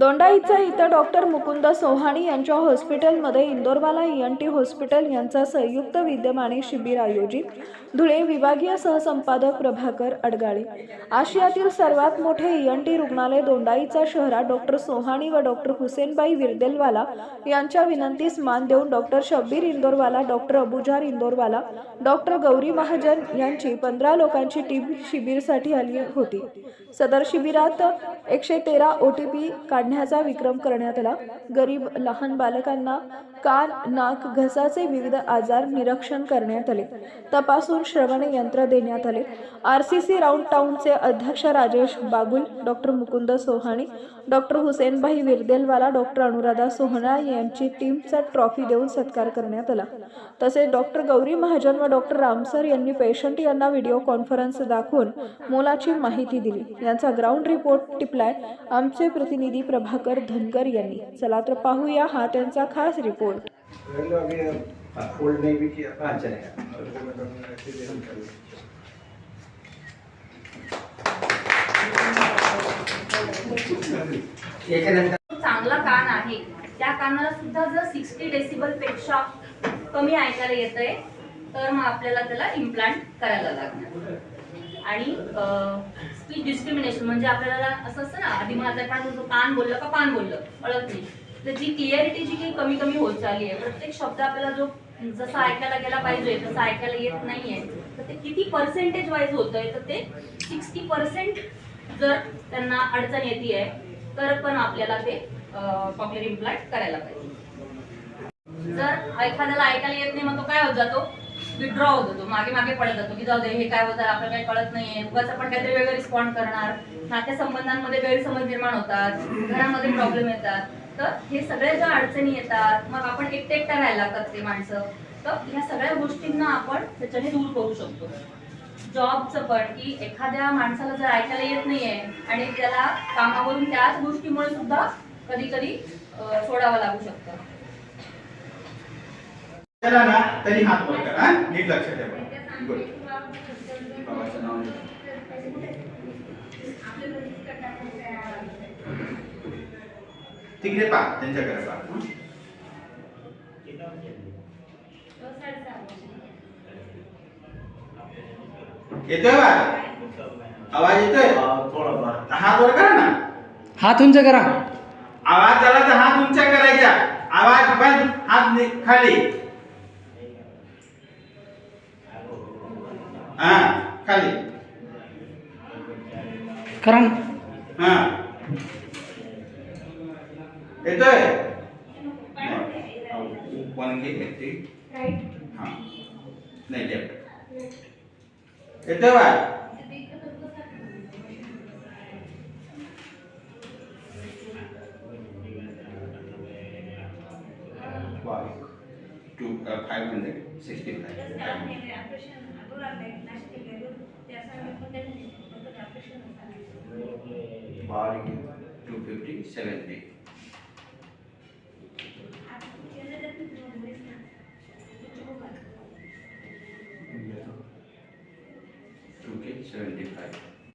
दोंडाईचा इथं डॉक्टर मुकुंद सोहाणी यांच्या हॉस्पिटलमध्ये इंदोरवाला एन टी हॉस्पिटल यांचा संयुक्त विद्यमाने शिबिर आयोजित. धुळे विभागीय सहसंपादक प्रभाकर अडगाळे. आशियातील सर्वात मोठे एन टी रुग्णालय दोंडाईचा शहरात डॉक्टर सोहाणी व डॉक्टर हुसेनबाई विरदेलवाला यांच्या विनंतीस मान देऊन doctor Shabbir Indorwala doctor Abuzar Indorwala doctor Gauri Mahajan यांची पंधरा लोकांची टीम शिबिरसाठी आली होती. सदर शिबिरात एकशे तेरा ओ टी पी आणण्याचा विक्रम करण्यात आला गरीब लहान बालकांना कान नाक घसाचे विविध आजार निरीक्षण करण्यात आले. तपासून श्रवण यंत्र देण्यात आले. आर सी सी राऊंड टाऊनचे अध्यक्ष Rajesh Bagul doctor Mukund Sohani doctor Husenbhai Virdelwala doctor Anuradha Sohana यांची टीमचा ट्रॉफी देऊन सत्कार करण्यात आला. तसेच डॉक्टर गौरी महाजन व डॉक्टर रामसर यांनी पेशंट यांना व्हिडिओ कॉन्फरन्स दाखवून मोलाची माहिती दिली. यांचा ग्राउंड रिपोर्ट टिपलाय. आमचे प्रतिनिधी प्रभाकर धनगर यांनी. चला तर पाहूया हा त्यांचा खास रिपोर्ट चांगला कान आहे. त्या कानाला सुद्धा जर सिक्स्टी डेसिबलपेक्षा कमी ऐकायला येतंय तर मग आपल्याला त्याला इम्प्लांट करायला लागणार. आणि स्पीच डिस्क्रिमिनेशन म्हणजे आपल्याला असं असतं ना आधी म्हातारपणात म्हणतो कान बोललं का पान बोललं कळत नाही. तर जी क्लिअरिटी जी काही कमी कमी होत चालली आहे प्रत्येक शब्द आपल्याला जो जसा ऐकायला गेला पाहिजे तसा ऐकायला येत नाहीये. तर ते किती पर्सेंटेज वाईज होतंय तर ते सिक्स्टी पर्सेंट जर त्यांना अडचण येते आहे तर पण आपल्याला ते पॉप्युलर इम्प्लांट करायला पाहिजे. जर एखाद्याला ऐकायला येत नाही मग तो काय होत जातो? विड्रॉ होत जातो मागे मागे पडत जातो की जाऊ दे हे काय होतं आपल्याला काही कळत नाहीये. उगाच आपण काहीतरी वेगळं रिस्पॉन्ड करणार. नात्या संबंधांमध्ये गैरसमज निर्माण होतात घरामध्ये प्रॉब्लेम येतात. तर हे सगळ्या ज्या अडचणी येतात मग आपण एकटे एकटा राहायला लागतात ते माणसं. तर ह्या सगळ्या गोष्टींना आपण त्याच्याने दूर करू शकतो. जॉबचं पण की एखाद्या माणसाला जर ऐकायला येत नाहीये आणि त्याला कामावरून त्याच गोष्टीमुळे सुद्धा कधी कधी सोडावं लागू शकतं. केला ना तरी हात वर करा हा? नीट लक्ष ठेवा. गुड. बाबाचं नाव. तिकडे पा त्यांच्याकडे पा हं? येतोय बा आवाज येतोय? हात वर करा ना. हात उंच करा. आवाज झाला तर हात उंचा करायचा. आवाज बंद हात खाली. हा खाली करा ना हा येतोय वन घे घेते हा नाही लेफ्ट येतोय बा two five hundred sixty five बारीक to fifty seventy two K seventy five